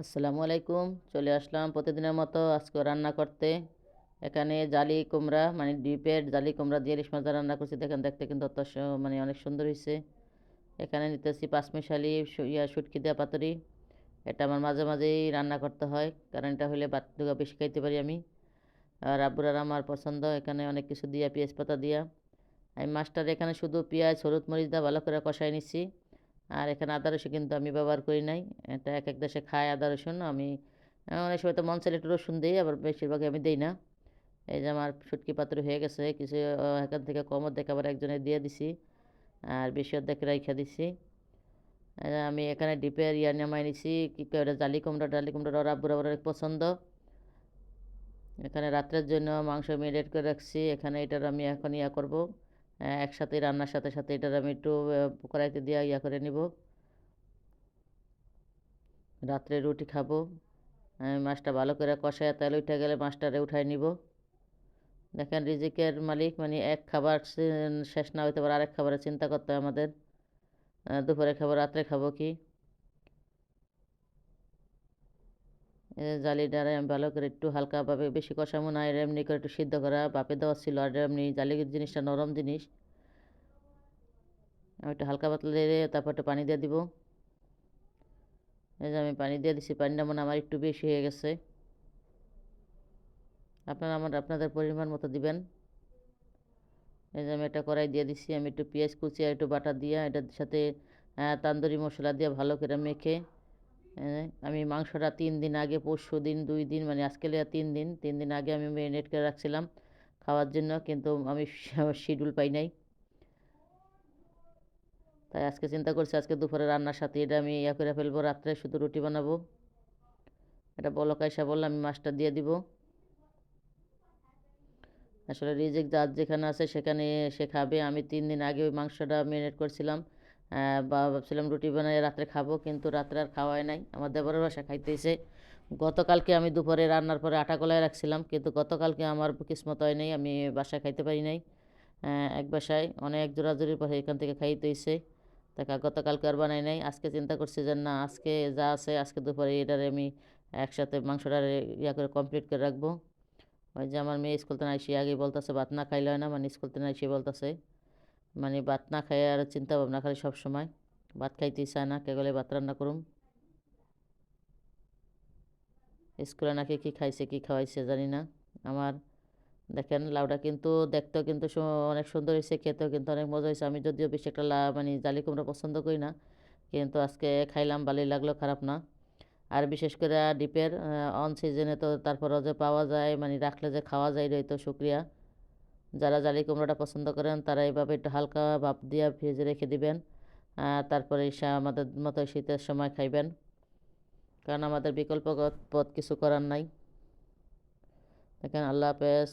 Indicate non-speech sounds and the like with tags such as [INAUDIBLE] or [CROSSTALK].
আসসালামু আলাইকুম। চলে আসলাম প্রতিদিনের মতো আজকে রান্না করতে। এখানে জালি কুমড়া মানে ডিপের জালি কুমড়া দিয়ে ইলিশ মাছ রান্না করছি। দেখেন, দেখতে কিন্তু অত মানে অনেক সুন্দর হয়েছে এখানে নিতেছি পাঁচমিশালি ইয়া শুটকি দেওয়া পাতুরি। এটা আমার মাঝে মাঝেই রান্না করতে হয়, কারণ এটা হলে ভাত দুগা বেশি খাইতে পারি আমি। আর আব্বুরার আমার পছন্দ, এখানে অনেক কিছু দিয়া, পেঁয়াজ পাতা দিয়া। আমি মাছটার এখানে শুধু পেঁয়াজ, হলুদ মরিচ দিয়ে ভালো করে কষাই নিচ্ছি আর এখানে আদা রসুন কিন্তু আমি ব্যবহার করি নাই। এটা এক এক দেশে খায় আদা রসুন, আমি অনেক সময় তো মন একটু রসুন দিই, আবার বেশিরভাগই আমি দিই না। এই যে আমার শুটকি পাত্র হয়ে গেছে, কিছু এখান থেকে কম অর্ধেক আবার একজনে দিয়ে দিছি, আর বেশি অর্ধেক রাইখা দিছি। আমি এখানে ডিপের ইয়া নামাই নিছি, কী ওটা, জালি কুমড়া ডালি কুমড়া ওরা আবার অনেক পছন্দ। এখানে রাত্রের জন্য মাংস মেরিনেট করে রাখছি, এখানে এটার আমি এখন ইয়া করব। একসাথে রান্নার সাথে সাথে এটা আমি একটু কড়াইতে দিয়ে ইয়া করে নিব। রাত্রে রুটি খাব। মাছটা ভালো করে কষায় তেল উঠে গেলে মাছটারে উঠাই নিব। দেখেন রিজিকের মালিক মানে এক খাবার শেষ না হইতে পারে আরেক খাবারের চিন্তা করতে হয় আমাদের। দুপুরে খাব রাত্রে খাব কি এই যে জালিটারে আমি ভালো করে একটু হালকাভাবে বেশি কষামো না, এর এমনি করে একটু সিদ্ধ করা বাপে দেওয়া ছিল, আর এমনি জালি জিনিসটা নরম জিনিস। আমি একটু হালকা পাতলা দিয়ে তারপর একটু পানি দিয়ে দিব। এই যে আমি পানি দিয়ে দিছি, পানিটা মনে আমার একটু বেশি হয়ে গেছে। আপনারা আমার, আপনাদের পরিমাণ মতো দিবেন। এই যে আমি এটা কড়াই দিয়ে দিছি, আমি একটু পেঁয়াজ কুচি আর একটু বাটা দিয়ে, এটার সাথে তান্দুরি মশলা দিয়ে ভালো করে মেখে আমি মাংসটা তিন দিন আগে, পরশু দিন, দুই দিন মানে আজকে তিন দিন তিন দিন আগে আমি ম্যারিনেট করে রাখছিলাম খাওয়ার জন্য, কিন্তু আমি [LAUGHS] শিডিউল পাই নাই। তাই আজকে চিন্তা করছি, আজকে দুপুরে রান্নার সাথে এটা আমি ইয়া করে ফেলব, রাত্রে শুধু রুটি বানাবো। এটা বলক আইসা বললে আমি মাছটা দিয়ে দিব। আসলে রিজিক যার যেখানে আছে সেখানে সে খাবে। আমি তিন দিন আগে ওই মাংসটা ম্যারিনেট করছিলাম। বা ভাবছিলাম রুটি বানিয়ে রাত্রে খাব, কিন্তু রাত্রে আর খাওয়াই নাই। আমার দেবরের বাসা খাইতেছে গতকালকে আমি দুপুরে রান্নার পরে আটা কলায় রাখছিলাম, কিন্তু গতকালকে আমার কিসমত হয় নাই, আমি বাসায় খাইতে পারি নাই। এক বাসায় অনেক জোরাজুরির পরে এখান থেকে খাইতে হইছে তাকে গতকালকে আর বানাই নাই। আজকে চিন্তা করছি যে না, আজকে যা আছে, আজকে দুপুরে এটারে আমি একসাথে মাংসটা ইয়া করে কমপ্লিট করে রাখব। ওই যে আমার মেয়ে স্কুল থেকে আইসি আগে বলতেছে, ভাত না খাইলে হয় না মানে স্কুল থেকে আইসি বলতেছে। মানে ভাত না খাই আর চিন্তা ভাবনা খালি সব সময়। ভাত খাইতে চায় না, কে গেলে ভাত রান্না করুম? স্কুলে নাকি কি খাইছে, কি খাওয়াইছে জানি না। আমার দেখেন লাউটা কিন্তু দেখতেও কিন্তু অনেক সুন্দর হয়েছে খেতেও কিন্তু অনেক মজা হয়েছে আমি যদিও বেশি একটা লা মানে জালি কুমড়া পছন্দ করি না, কিন্তু আজকে খাইলাম, ভালোই লাগল, খারাপ না। আর বিশেষ করে ডিপের অন সিজনে তো তারপরও যে পাওয়া যায় মানে রাখলে যে খাওয়া যায় রইতো শুক্রিয়া। যারা জালি কুমড়োটা পছন্দ করেন, তারা এইভাবে একটু হালকা ভাপ দিয়ে ফ্রিজে রেখে দিবেন। তারপরে এসে আমাদের মতো শীতের সময় খাইবেন। কারণ আমাদের বিকল্প পথ কিছু করার নাই। দেখেন, আল্লাহ হাফেজ।